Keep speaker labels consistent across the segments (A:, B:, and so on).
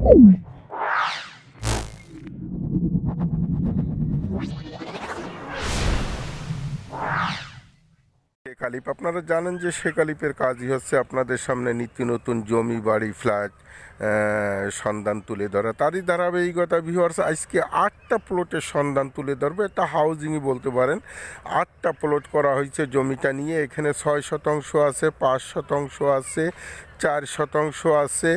A: শেখ আলিপ আপনারা জানেন যে শেখ আলিপের কাজই হচ্ছে আপনাদের সামনে নিত্য নতুন জমি, বাড়ি, ফ্ল্যাট সন্ধান তুলে ধরা। তারই ধারাবাহিকতা ভিউয়ার্স আজকে আটটা প্লটের সন্ধান তুলে ধরবে। এটা হাউজিংই বলতে পারেন। আটটা প্লট করা হয়েছে জমিটা নিয়ে। এখানে ছয় শতাংশ আছে, পাঁচ শতাংশ আছে। চার শতাংশ আছে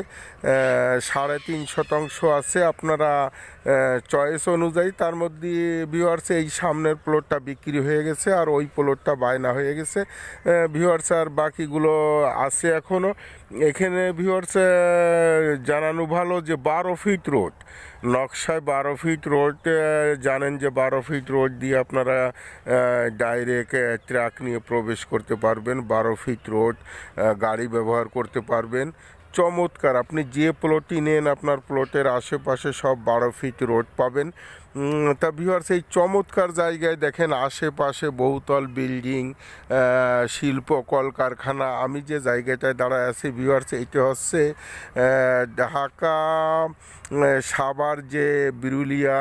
A: সাড়ে তিন শতাংশ আছে। আপনারা চয়েস অনুযায়ী তার মধ্যে ভিউয়ার্স এই সামনের প্লটটা বিক্রি হয়ে গেছে আর ওই প্লটটা বায়না হয়ে গেছে। ভিউয়ার্স আর বাকিগুলো আছে এখনও এখানে ভিউয়ার্স জানানো ভালো যে বারো ফিট রোড নকশায় বারো ফিট রোড জানেন যে বারো ফিট রোড দিয়ে আপনারা ডাইরেক্ট ট্রাক নিয়ে প্রবেশ করতে পারবেন। বারো ফিট রোড গাড়ি ব্যবহার করতে পারবেন। চমৎকার, আপনি যে প্লটই নেন আপনার প্লটের আশেপাশে সব বারো ফিট রোড পাবেন। তা ভিউয়ার্স এই চমৎকার জায়গায় দেখেন আশেপাশে বহুতল বিল্ডিং শিল্প, কলকারখানা। আমি যে জায়গাটায় দাঁড়ায় আছি ভিউয়ার্স এইটা হচ্ছে ঢাকা সাভার যে বিরুলিয়া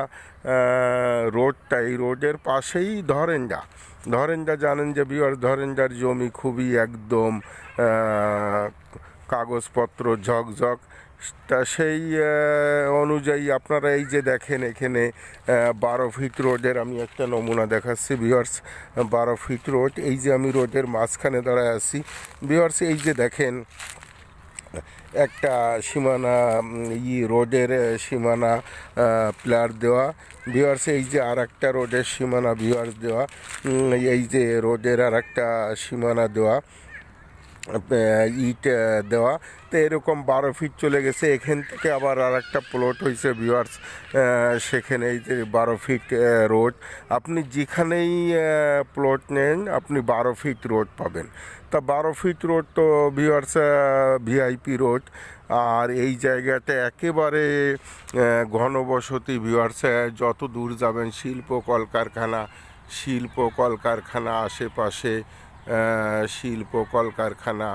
A: রোডটা এই রোডের পাশেই ধরেনডা। ধরেনডা জানেন যে ভিউয়ার্স ধরেনডার জমি খুবই একদম কাগজপত্র ঝকঝক, তা সেই অনুযায়ী আপনারা এই যে দেখেন এখানে বারো ফিট রোডের আমি একটা নমুনা দেখাচ্ছি ভিওয়ার্স বারো ফিট রোড, এই যে আমি রোডের মাঝখানে দাঁড়ায় আছি ভিওয়ার্স এই যে দেখেন, একটা সীমানা ই রোডের সীমানা প্লেয়ার দেওয়া ভিওয়ার্স এই যে আর একটা রোডের সীমানা ভিওয়ার্স দেওয়া এই যে রোডের আর একটা সীমানা দেওয়া ইট দেওয়া। তো এরকম বারো ফিট চলে গেছে। এখান থেকে আবার আর একটা প্লট হয়েছে ভিউয়ার্স সেখানে এই যে বারো ফিট রোড আপনি যেখানেই প্লট নেন, আপনি বারো ফিট রোড পাবেন। তা বারো ফিট রোড তো ভিউয়ার্স ভিআইপি রোড আর এই জায়গাটা একেবারে ঘনবসতি ভিউয়ার্স যত দূর যাবেন, শিল্প কলকারখানা শিল্প কলকারখানা আশেপাশে শিল্প কলকারখানা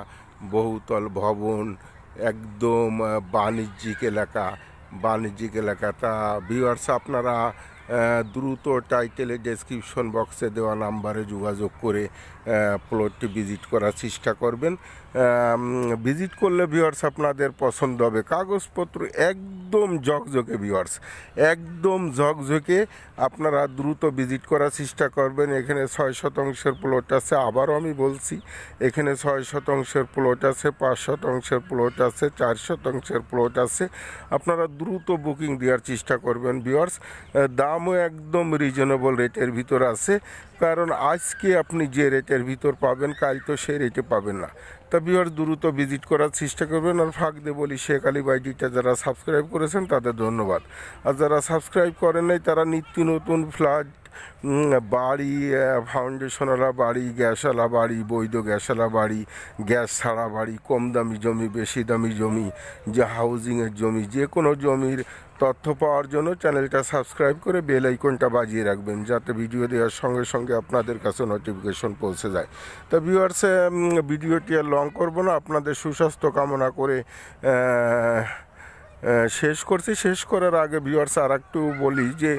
A: বহুতল ভবন একদম বাণিজ্যিক এলাকা। বাণিজ্যিক এলাকা। তা ভিউয়ার্স আপনারা দ্রুত টাইটেলে ডেসক্রিপশন বক্সে দেওয়া নাম্বারে যোগাযোগ করে প্লটটি ভিজিট করার চেষ্টা করবেন। ভিজিট করলে ভিওয়ার্স আপনাদের পছন্দ হবে। কাগজপত্র একদম ঝকঝকে ভিওয়ার্স একদম ঝকঝকে আপনারা দ্রুত ভিজিট করার চেষ্টা করবেন। এখানে ছয় শতাংশের প্লট আছে, আবারও আমি বলছি, এখানে ছয় শতাংশের প্লট আছে, পাঁচ শতাংশের প্লট আছে, চার শতাংশের প্লট আছে। আপনারা দ্রুত বুকিং দেওয়ার চেষ্টা করবেন। ভিউয়ার্স দামও একদম রিজনেবল রেটের ভিতর আছে। কারণ আজকে আপনি যে রেটের ভিতর পাবেন, কাল তো সে রেটে পাবেন না। তা বিহার দ্রুত ভিজিট করার চেষ্টা করবেন আর ফাঁক দিয়ে বলি, শেখ আলী বাইডিটা যারা সাবস্ক্রাইব করেছেন তাদের ধন্যবাদ। আর যারা সাবস্ক্রাইব করেন নাই, তারা নিত্য নতুন ফ্ল্যাট বাড়ি ফাউন্ডেশনওয়ালা বাড়ি, গ্যাসওয়ালা বাড়ি, বৈধ গ্যাসওয়ালা বাড়ি, গ্যাস ছাড়া বাড়ি, কম দামি জমি, বেশি দামি জমি, যে হাউজিংয়ের জমি, যে কোনো জমির তথ্য পাওয়ার জন্য চ্যানেলটা সাবস্ক্রাইব করে বেল আইকনটা বাজিয়ে রাখবেন, যাতে ভিডিও দেওয়ার সঙ্গে সঙ্গে আপনাদের কাছে নোটিফিকেশন পৌঁছে যায়। তো ভিউয়ার্স ভিডিওটি আর লং করব না, আপনাদের সুস্বাস্থ্য কামনা করে শেষ করছি। শেষ করার আগে ভিউয়ার্স আর একটু বলি যে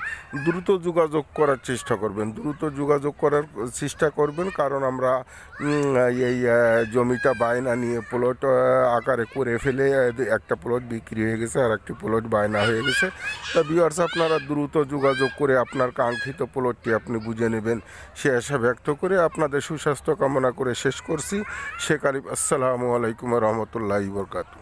A: দ্রুত যোগাযোগ করার চেষ্টা করবেন। দ্রুত যোগাযোগ করার চেষ্টা করবেন কারণ আমরা এই জমিটা বায়না নিয়ে প্লট আকারে করে ফেলে একটা প্লট বিক্রি হয়ে গেছে আর একটি প্লট বায়না হয়ে গেছে। তা ভিউয়ার্স আপনারা দ্রুত যোগাযোগ করে আপনার কাঙ্ক্ষিত প্লটটি আপনি বুঝে নেবেন। সে আশা ব্যক্ত করে আপনাদের সুস্বাস্থ্য কামনা করে শেষ করছি। শেখ আলিফ আসসালামু আলাইকুম রহমতুল্লাহ বরকাতু